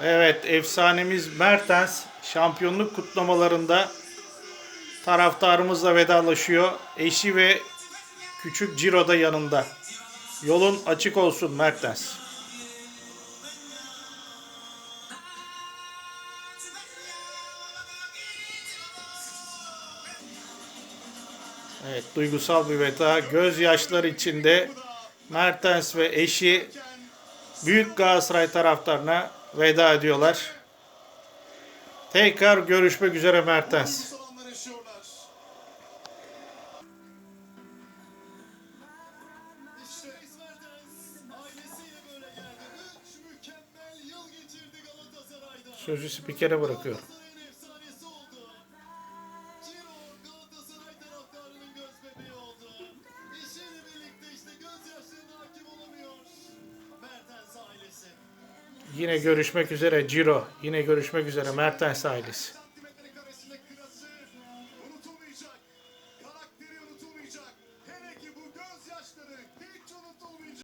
Evet, efsanemiz Mertens şampiyonluk kutlamalarında taraftarımızla vedalaşıyor. Eşi ve küçük Ciro da yanında. Yolun açık olsun Mertens. Evet, duygusal bir veda. Gözyaşları içinde Mertens ve eşi Büyük Galatasaray taraftarına veda ediyorlar. Tekrar görüşmek üzere Mertens. Salonlar yaşıyorlar. İşte Yine görüşmek üzere Ciro. Yine görüşmek üzere Mertens ailesi.